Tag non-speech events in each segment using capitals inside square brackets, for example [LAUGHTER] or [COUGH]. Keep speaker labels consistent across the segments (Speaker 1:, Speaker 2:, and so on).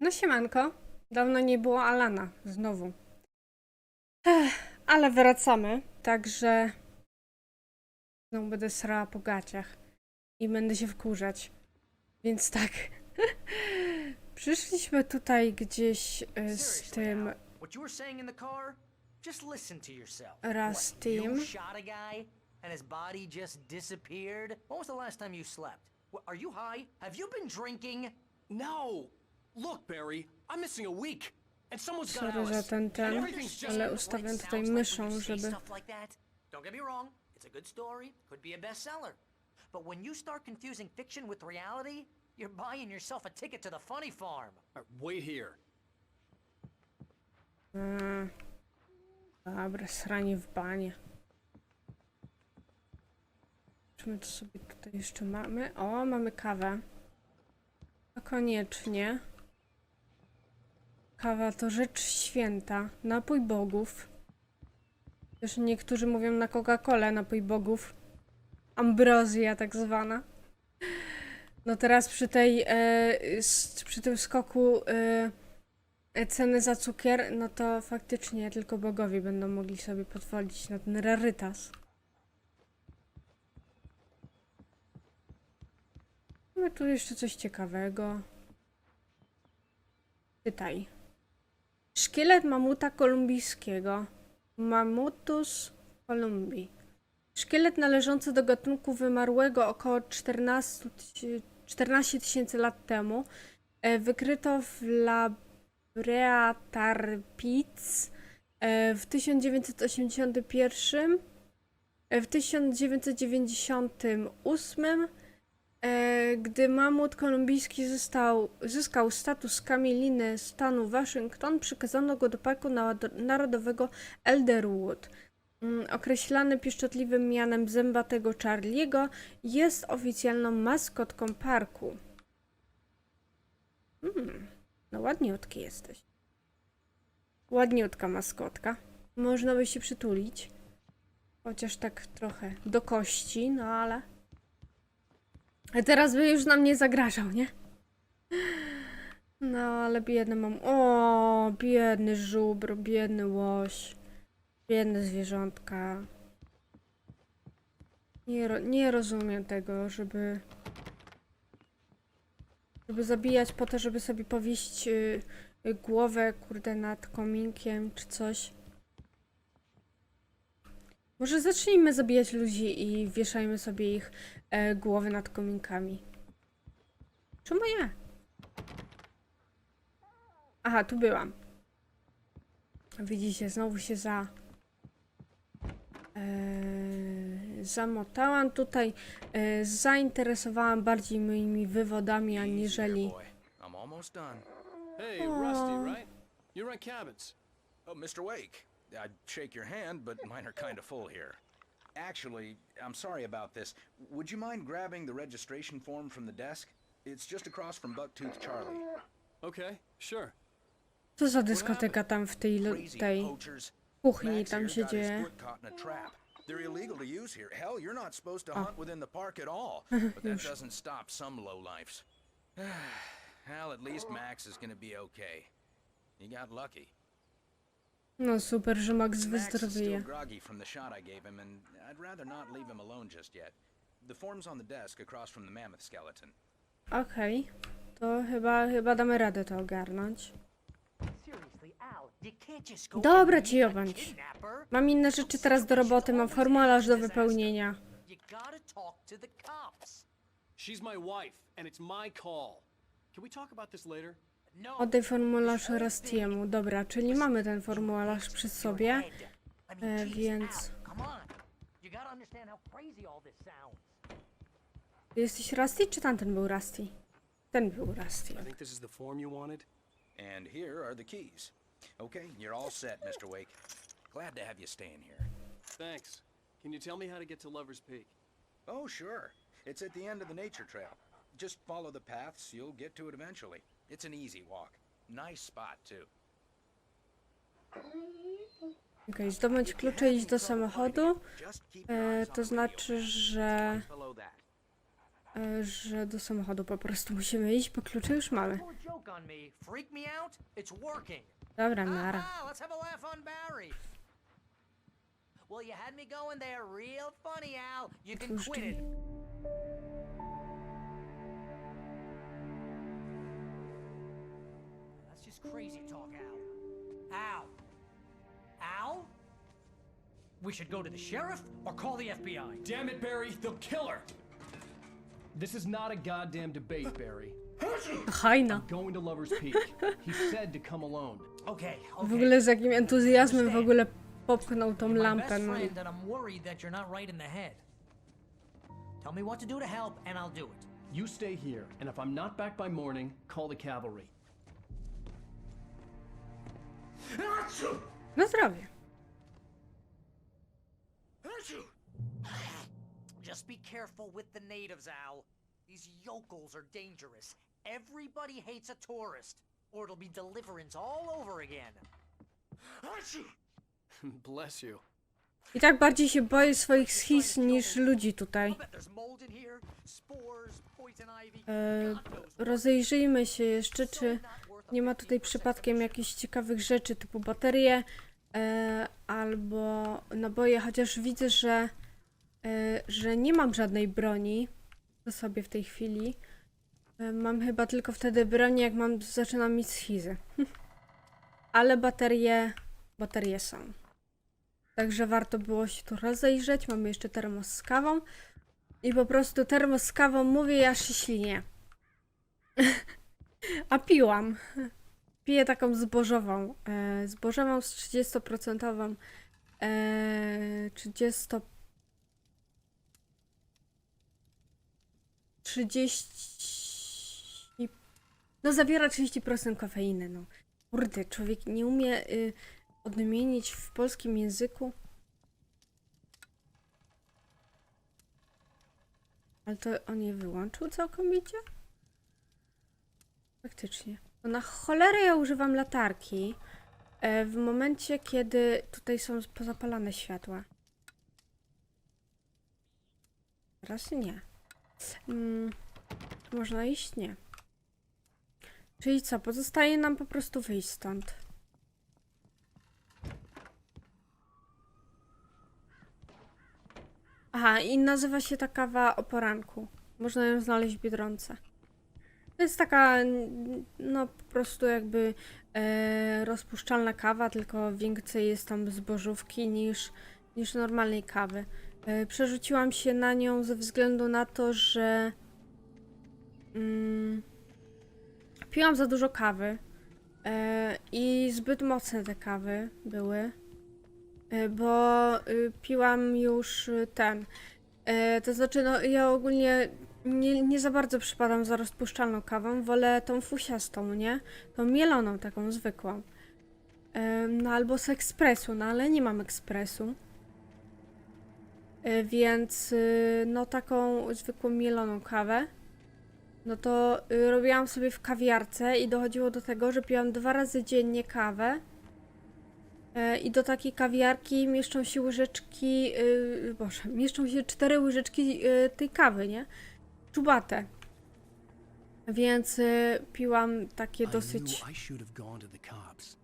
Speaker 1: No siemanko. Dawno nie było Alana. Znowu. Ech, ale wracamy. Także... Znowu będę srała po gaciach. I będę się wkurzać. Więc tak. [LAUGHS] Przyszliśmy tutaj gdzieś y, z tym...
Speaker 2: now, what you were saying in the car? Just listen to yourself.
Speaker 1: Rustim.
Speaker 2: What, you shot a guy and his body just disappeared? When was the last time you slept? What, are you high? Have you been drinking?
Speaker 3: No! Look, Barry, I'm missing a week. And someone's got
Speaker 1: Sorry za
Speaker 3: Alice.
Speaker 1: ten ten, ale ustawiam tutaj myszą, żeby...
Speaker 2: Don't get me wrong, it's a good story, could be a bestseller. But when you start confusing fiction with reality, you're buying yourself a ticket to the funny farm.
Speaker 3: Wait here.
Speaker 1: Mm. Dobra, sranie w banie. Zobaczmy, co sobie tutaj jeszcze mamy. O, mamy kawę. To koniecznie. Kawa to rzecz święta. Napój bogów. Też niektórzy mówią na Coca-Colę napój bogów. Ambrozja tak zwana. No teraz przy tej, e, przy tym skoku e, ceny za cukier, no to faktycznie tylko bogowie będą mogli sobie pozwolić na ten rarytas. Mamy tu jeszcze coś ciekawego. Czytaj. Szkielet mamuta kolumbijskiego. Mamutus columbii. Szkielet należący do gatunku wymarłego około 14 tyś- 14 tysięcy lat temu. E, Wykryto w Labrea Tarpic e, w 1981, e, w 1998, e, gdy mamut kolumbijski został, zyskał status kamieliny stanu Waszyngton, przekazano go do Parku Narodowego Elderwood. Mm, Określany pieszczotliwym mianem zębatego Charliego, jest oficjalną maskotką parku. Hmm, no ładniutki jesteś. Ładniutka maskotka. Można by się przytulić. Chociaż tak trochę do kości, no ale... A teraz by już nam nie zagrażał, nie? No, ale biedny mam... O, biedny żubr, biedny łoś. Biedne zwierzątka. Nie, ro- nie rozumiem tego, żeby... Żeby zabijać po to, żeby sobie powieść y, y, głowę, kurde, nad kominkiem czy coś. Może zacznijmy zabijać ludzi i wieszajmy sobie ich e, głowy nad kominkami. Czemu nie? Aha, tu byłam. Widzicie, znowu się za... E, zamotałam tutaj. E, zainteresowałam bardziej moimi wywodami, aniżeli...
Speaker 3: Hey. Rusty, right? You rent cabins.
Speaker 4: Oh, Mr. Wake. I'd shake your hand, but mine are kind of full here. Actually, I'm sorry about this. Would you mind grabbing the registration form from the desk? It's just across from Bucktooth Charlie.
Speaker 3: Okay, sure.
Speaker 1: Co za dyskoteka tam w tej, lu-
Speaker 4: Crazy
Speaker 1: tej
Speaker 4: poachers.
Speaker 1: kuchni
Speaker 4: Max
Speaker 1: tam
Speaker 4: here
Speaker 1: się dzieje?
Speaker 4: caught in a trap. They're illegal to use here. Hell, you're not supposed to hunt within the park at all. [LAUGHS] But that doesn't stop some lowlifes. [SIGHS] Hell, at least Max is gonna be okay. You got lucky.
Speaker 1: No super, że Max wyzdrowieje.
Speaker 4: groggy from the shot I gave him, and I'd rather not leave him alone just yet. The form's on the desk across from the mammoth skeleton.
Speaker 1: Okej, to chyba, chyba damy radę to ogarnąć. Dobra, ci obądź. Mam inne rzeczy teraz do roboty, mam formularz do wypełnienia.
Speaker 3: She's my wife, and it's my call. Can we talk about this later?
Speaker 2: No,
Speaker 1: Oddaj formularz Rastiemu. Dobra, czyli mamy ten formularz przy sobie. E, więc-. Ty jesteś Rusty, czy tamten był Rusty? Ten był Rusty.
Speaker 3: I think this is the form you wanted.
Speaker 4: And here are the keys. Okay, you're all set, Mr. Wake. Glad to have you staying here.
Speaker 3: Thanks. Can you tell me how to get to Lover's Peak?
Speaker 4: Oh, sure. It's at the end of the nature trail. Just follow the paths, you'll get to it eventually. It's an easy walk. Nice spot, too.
Speaker 1: Okej, zdobądź klucze i iść do samochodu. E, to znaczy, że e, że do samochodu po prostu musimy iść, bo klucze już mamy. Dobra, nara.
Speaker 2: Well, you had me going there real funny, Al. You can quit it. That's crazy talk, Al. Al. Al? We should go to the sheriff or call the FBI.
Speaker 3: Damn it, Barry, they'll kill her. This is not a goddamn debate, Barry.
Speaker 1: Hajna.
Speaker 3: Going to Lover's Peak. He [LAUGHS] said to come alone.
Speaker 2: Okay,
Speaker 1: W
Speaker 2: okay.
Speaker 1: ogóle z jakim entuzjazmem w ogóle popchnął tą
Speaker 2: You're my
Speaker 1: lampę.
Speaker 2: best
Speaker 1: No.
Speaker 2: friend, and I'm worried that you're not right in the head. Tell me what to do to help, and I'll do it.
Speaker 3: You stay here, and if I'm not back by morning, call the cavalry.
Speaker 1: Na zdrowie.
Speaker 2: Just be careful with the natives, Al. These yokels are dangerous. Everybody hates a tourist, or it'll be deliverance all over again.
Speaker 3: Bless you.
Speaker 1: I tak bardziej się boję swoich schiz niż ludzi tutaj. E, rozejrzyjmy się jeszcze, czy nie ma tutaj przypadkiem jakichś ciekawych rzeczy typu baterie e, albo naboje, chociaż widzę, że, e, że nie mam żadnej broni przy sobie w tej chwili. E, mam chyba tylko wtedy broni, jak mam, zaczynam mieć schizy. [LAUGHS] Ale baterie, baterie są. Także warto było się tu rozejrzeć. Mamy jeszcze termos z kawą. I po prostu termos z kawą mówię, aż się ślinie. [LAUGHS] A piłam. Piję taką zbożową. E, zbożową z 30%. E, 30. 30. No zawiera 30% kofeiny, no. Kurde, człowiek nie umie y, odmienić w polskim języku. Ale to on je wyłączył całkowicie? Faktycznie. To na cholerę ja używam latarki e, w momencie, kiedy tutaj są pozapalane światła. Teraz nie. Mm, można iść? Nie. Czyli co? Pozostaje nam po prostu wyjść stąd. Aha, i nazywa się ta kawa o poranku. Można ją znaleźć w Biedronce. To jest taka, no po prostu jakby e, rozpuszczalna kawa, tylko więcej jest tam zbożówki niż, niż normalnej kawy. E, przerzuciłam się na nią ze względu na to, że mm, piłam za dużo kawy e, i zbyt mocne te kawy były. E, bo y, piłam już ten. E, to znaczy, no ja ogólnie nie, nie za bardzo przypadam za rozpuszczalną kawą, wolę tą fusiastą, nie? Tą mieloną, taką zwykłą. No albo z ekspresu, no ale nie mam ekspresu. E, więc y, no taką zwykłą mieloną kawę. No to y, robiłam sobie w kawiarce i dochodziło do tego, że piłam dwa razy dziennie kawę. E, I do takiej kawiarki mieszczą się łyżeczki, yy, boże, mieszczą się cztery łyżeczki yy, tej kawy, nie? Czubate. Więc y, piłam takie dosyć...
Speaker 5: knew I should have gone to the cops.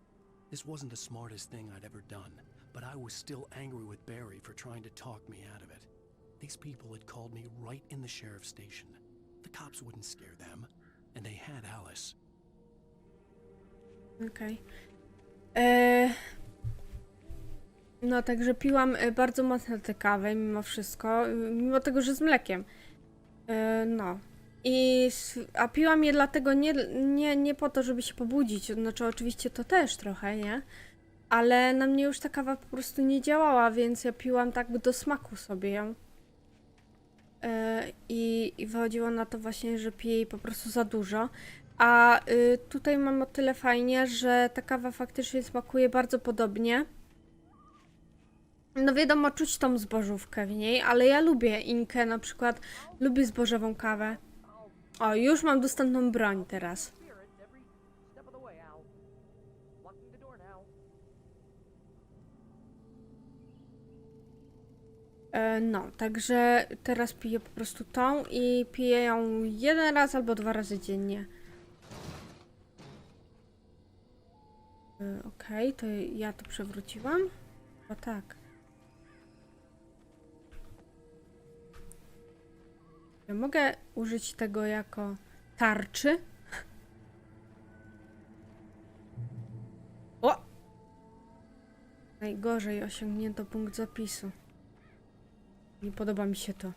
Speaker 5: This wasn't the smartest thing I'd ever done, but I was still angry with Barry for trying to talk me out of it. These people had called me right in the sheriff's station. The cops wouldn't scare them, and they had Alice.
Speaker 1: Okej. E, No, także piłam e, bardzo mocno tę kawę mimo wszystko, y, mimo tego, że z mlekiem. E, No. I, a piłam je dlatego nie, nie, nie po to, żeby się pobudzić, znaczy oczywiście to też trochę, nie? Ale na mnie już ta kawa po prostu nie działała, więc ja piłam tak do smaku sobie ją. E, I, I wychodziło na to właśnie, że piję jej po prostu za dużo. A y, tutaj mam o tyle fajnie, że ta kawa faktycznie smakuje bardzo podobnie. No wiadomo, czuć tą zbożówkę w niej, ale ja lubię inkę, na przykład lubię zbożową kawę. O, już mam dostępną broń teraz. E, no, także teraz piję po prostu tą i piję ją jeden raz albo dwa razy dziennie. E, Okej, to ja to przewróciłam? O tak. Mogę użyć tego jako tarczy? O! Najgorzej osiągnięto punkt zapisu. Nie podoba mi się to.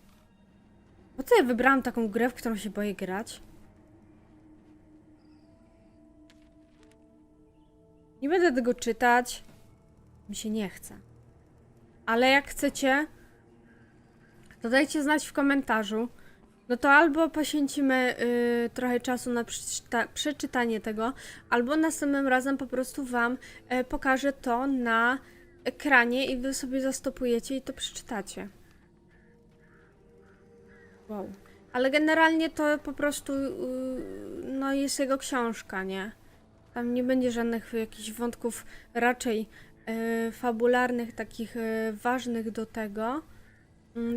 Speaker 1: Po co ja wybrałam taką grę, w którą się boję grać? Nie będę tego czytać. Mi się nie chce. Ale jak chcecie, to dajcie znać w komentarzu. No to albo poświęcimy y, trochę czasu na przeczyta przeczytanie tego, albo następnym razem po prostu Wam y, pokażę to na ekranie i Wy sobie zastopujecie i to przeczytacie. Wow. Ale generalnie to po prostu y, no jest jego książka, nie? Tam nie będzie żadnych jakichś wątków raczej y, fabularnych, takich y, ważnych do tego,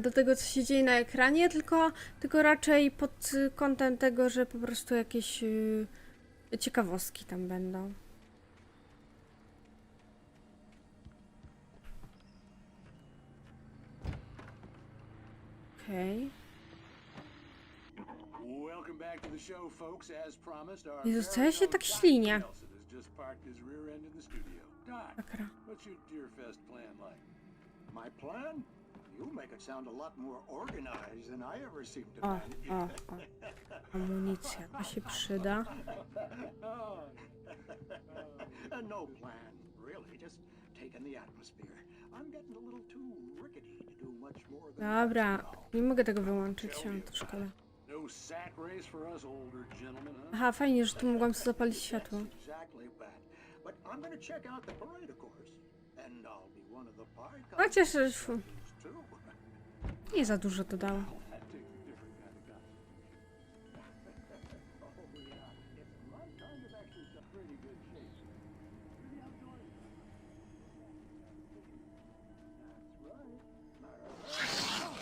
Speaker 1: do tego, co się dzieje na ekranie, tylko, tylko raczej pod kątem tego, że po prostu jakieś y, ciekawostki tam będą. Okej.
Speaker 6: Our
Speaker 1: Jezus, co ja się tak ślinię? Sakra.
Speaker 6: what's your Deerfest plan like?
Speaker 7: My plan?
Speaker 1: O, o, o. Amunicja, to się przyda. [LAUGHS]
Speaker 7: No plan, really. Just taking the atmosphere. I'm getting a little too rickety to do much more than
Speaker 1: Dobra, nie mogę tego wyłączyć, a, to szkoda.
Speaker 6: No?
Speaker 1: Aha, fajnie, że tu mogłam sobie zapalić światło. Chociaż
Speaker 7: too.
Speaker 1: Nie za dużo.
Speaker 7: That's right.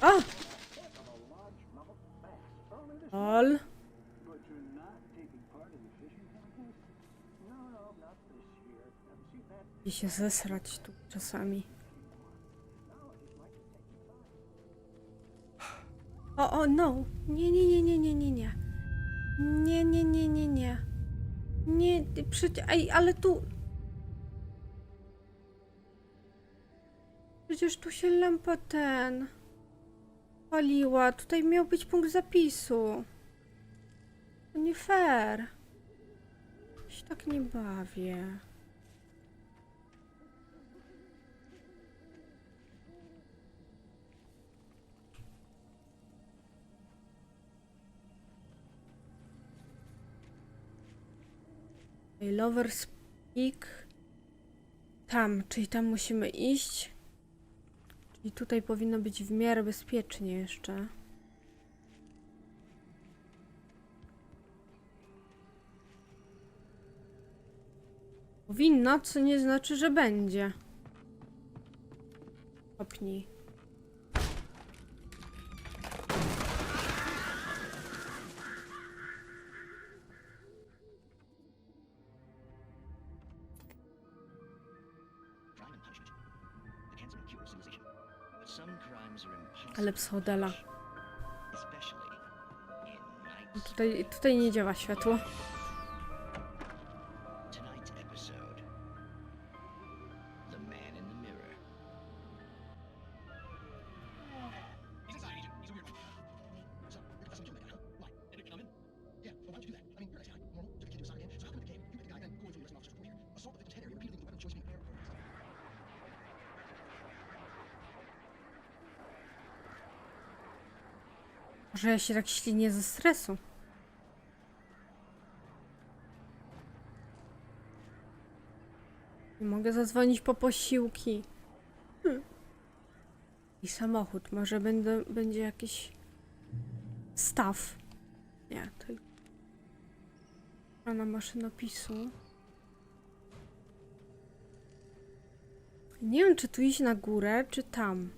Speaker 1: O! Ol. I się zesrać tu czasami. O, o, no! Nie, nie, nie, nie, nie, nie, nie. Nie, nie, nie, nie, nie. Nie, przecież, ej, ale tu... Przecież tu się lampa ten... Paliła, tutaj miał być punkt zapisu. To nie fair. Ja się tak nie bawię. Lovers Peak. Tam, czyli tam musimy iść. Czyli tutaj powinno być w miarę bezpiecznie jeszcze. Powinno, co nie znaczy, że będzie. Kopnij. Ale
Speaker 8: night.
Speaker 1: Tutaj, tutaj nie działa światło. Może ja się tak ślinię ze stresu. Nie mogę zadzwonić po posiłki. Hmm. I samochód. Może będę, będzie jakiś staw. Nie, to strona maszynopisu. Nie wiem, czy tu iść na górę, czy tam.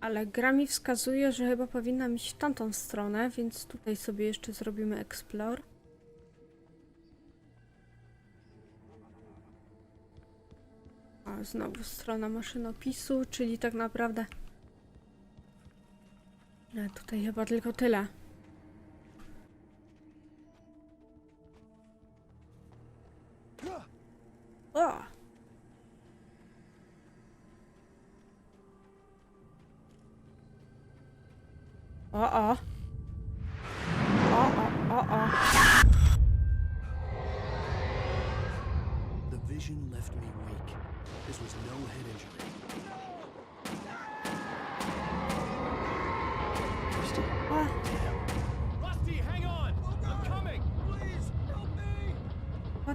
Speaker 1: Ale gra mi wskazuje, że chyba powinnam iść w tamtą stronę, więc tutaj sobie jeszcze zrobimy explore. A, znowu strona maszynopisu, czyli tak naprawdę... E, tutaj chyba tylko tyle.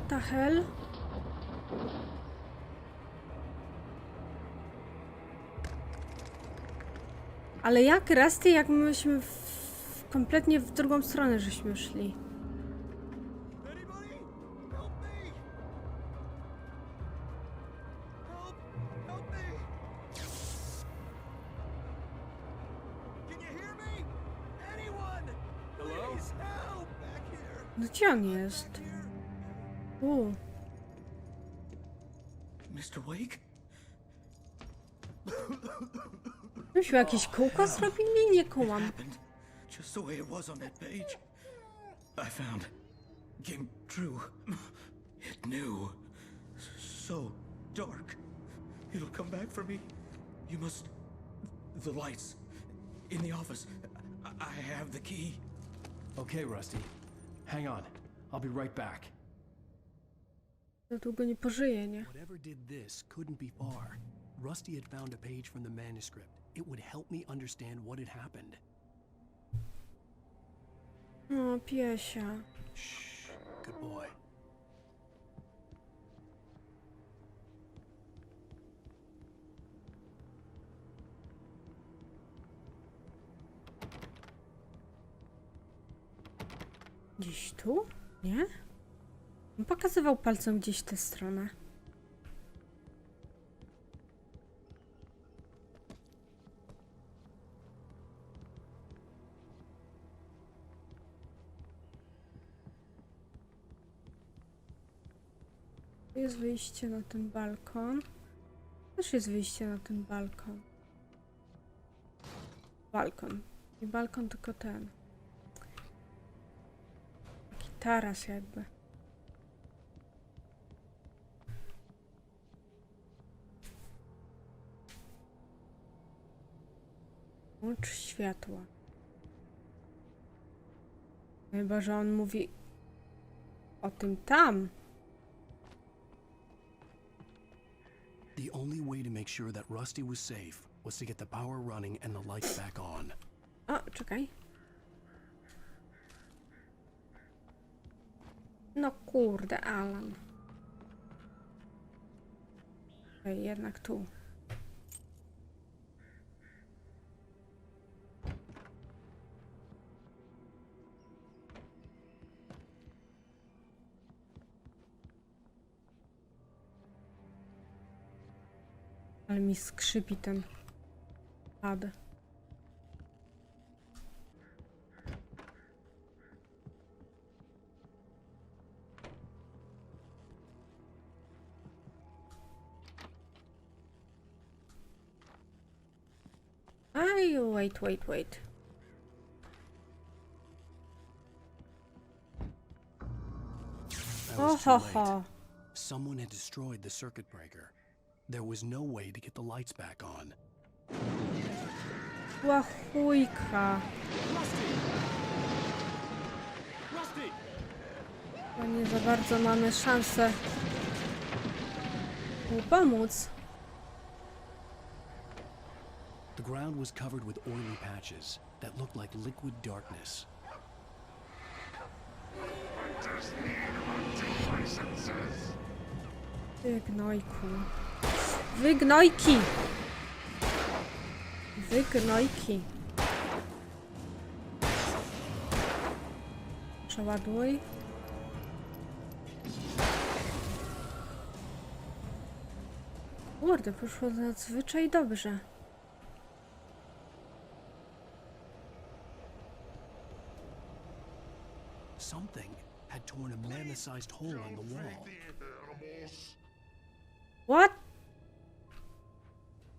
Speaker 1: Hell? Ale jak Rusty, jak myśmy w, kompletnie w drugą stronę żeśmy szli. No gdzie on jest? U,
Speaker 3: Mr. Wake?
Speaker 1: myśmy jakieś kółko zrobili? Nie kołam.
Speaker 3: happened just the way it was on that page. I found came true. It knew. So dark. It'll come back for me. You must. The lights in the office. I, I have the key.
Speaker 5: Okay, Rusty. Hang on. I'll be right back.
Speaker 1: To długo nie pożyje, nie?
Speaker 5: Whatever did this couldn't be far. Rusty had found a page from the manuscript. It would help me understand what had happened.
Speaker 1: O, piesia.
Speaker 5: Shh. Good boy.
Speaker 1: Gdzieś tu? Nie? Pokazywał palcem gdzieś tę stronę. Jest wyjście na ten balkon. Też jest wyjście na ten balkon. Balkon. Nie balkon, tylko ten. Taki taras jakby. Światła. Chyba, że on mówi o tym tam.
Speaker 5: The only way to make sure that Rusty was safe was to get the power running and the lights back on.
Speaker 1: O, czekaj. No kurde, Alan. Ej, jednak tu. Ale mi skrzypi ten pad. Ay, wait, wait, wait. Oh,
Speaker 5: was too
Speaker 1: ho,
Speaker 5: late.
Speaker 1: ho.
Speaker 5: Someone had destroyed the circuit breaker. There was no way to get the lights back on.
Speaker 1: Była chujka.
Speaker 3: Rusty!
Speaker 1: Bo nie za bardzo mamy szansę mu pomóc.
Speaker 5: The ground was covered with oily patches that looked like liquid darkness.
Speaker 1: Ty Wygnojki! Wygnojki. Przeładuj. Kurde, poszło nadzwyczaj dobrze.
Speaker 5: Something had torn a man-sized hole in the wall.
Speaker 1: What?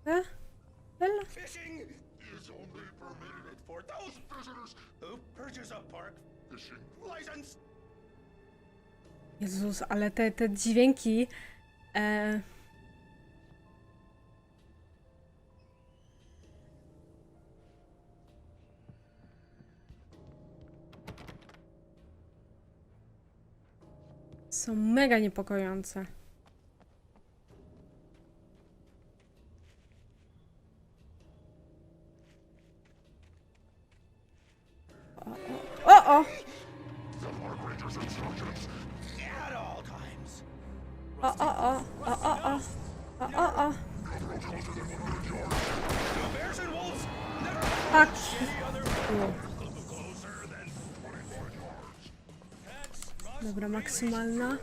Speaker 1: E?
Speaker 4: Fishing is only permitted for those visitors who purchase a park fishing license.
Speaker 1: Jezus, ale te, te dźwięki. E... Są mega niepokojące. O, o! o! O, o, o, o, o, o, Tak. Dobra, maksymalna.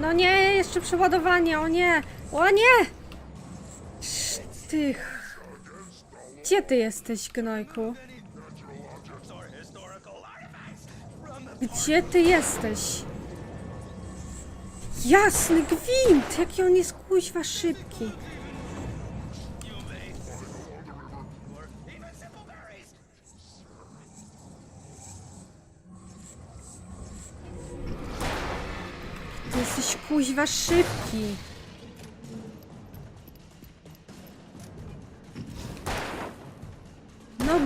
Speaker 1: No nie, jeszcze przeładowanie, o nie! O nie! Sz- Ty... Gdzie ty jesteś, gnojku? Gdzie ty jesteś? Jasny gwint! Jaki on jest kuźwa szybki. Ty jesteś kuźwa szybki.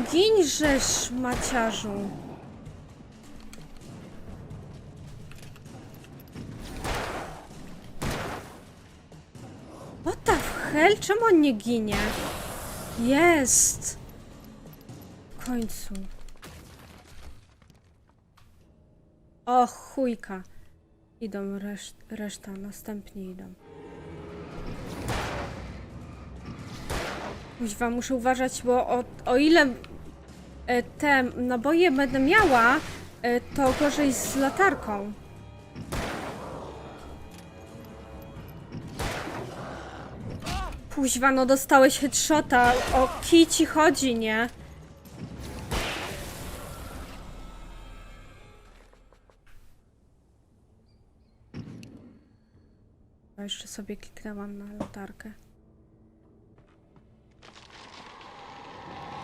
Speaker 1: No ginżesz, maciarzu. What the hell? Czemu on nie ginie? Jest! W końcu. O chujka. Idą reszt, reszta, następnie idą. Kuźwa, muszę uważać, bo o, o ile te naboje będę miała, e, to gorzej z latarką. Kuźwa, no dostałeś headshota. O kij ci chodzi, nie? A jeszcze sobie kliknęłam na latarkę.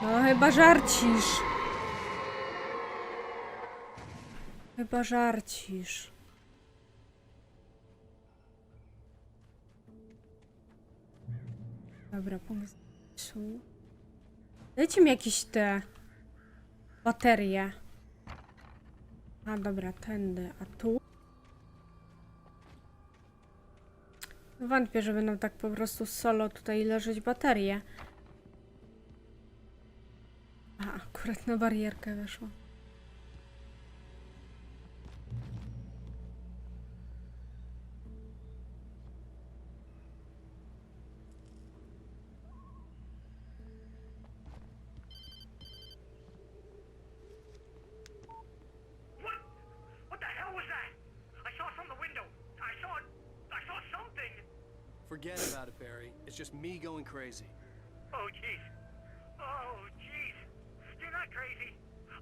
Speaker 1: No chyba żarcisz. Chyba żarcisz. Dobra, punkt. Dajcie mi jakieś te baterie. A dobra, tędy, a tu? Wątpię, że będą tak po prostu solo tutaj leżeć baterie. I go.
Speaker 9: What? What the hell was that? I saw something. The window. I saw I saw something.
Speaker 5: Forget about it, Barry. It's just me going crazy.
Speaker 9: Oh, jeez. Oh, jeez. You're not crazy.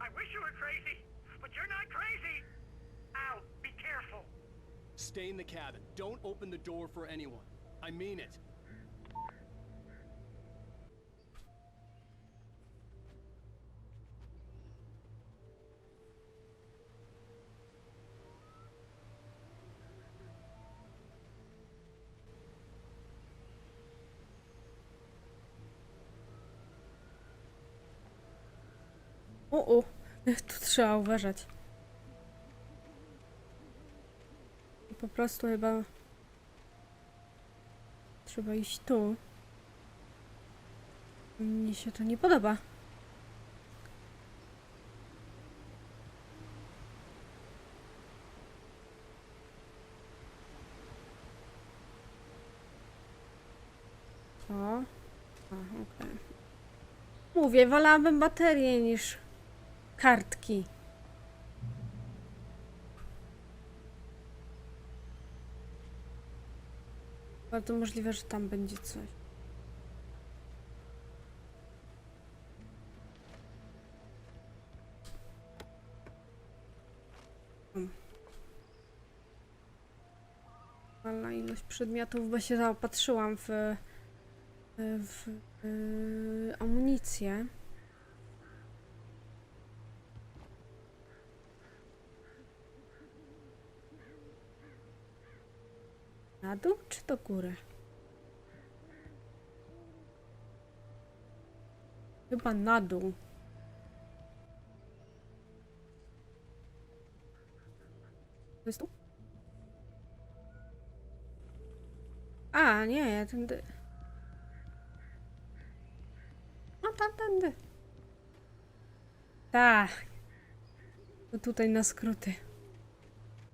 Speaker 9: I wish you were crazy, but you're not crazy. Ow, be careful.
Speaker 5: Stay in the cabin. Don't open the door for anyone. I mean it.
Speaker 1: O, o, tu trzeba uważać. Po prostu chyba trzeba iść tu. Mnie się to nie podoba. O, Aha, okej. Mówię, wolałabym baterię niż kartki. Bardzo możliwe, że tam będzie coś. Normalna ilość przedmiotów, bo się zaopatrzyłam w, w, w amunicję. Dół czy do góry? Chyba na dół. To jest tu? A, nie, tędy. No tam, tędy. Tak. To tutaj na skróty.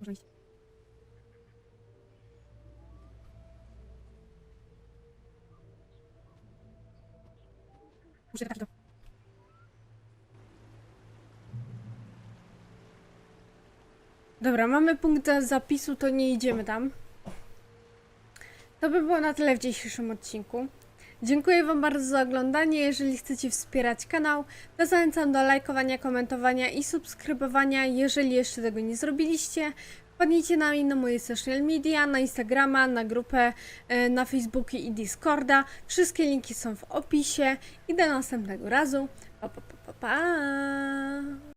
Speaker 1: Może Muszę do... Dobra, mamy punkt za- zapisu, to nie idziemy tam. To by było na tyle w dzisiejszym odcinku. Dziękuję Wam bardzo za oglądanie. Jeżeli chcecie wspierać kanał, to zachęcam do lajkowania, komentowania i subskrybowania, jeżeli jeszcze tego nie zrobiliście. Wpadnijcie na mnie na moje social media, na Instagrama, na grupę, e, na Facebooki i Discorda. Wszystkie linki są w opisie i do następnego razu. Pa, pa, pa, pa, pa.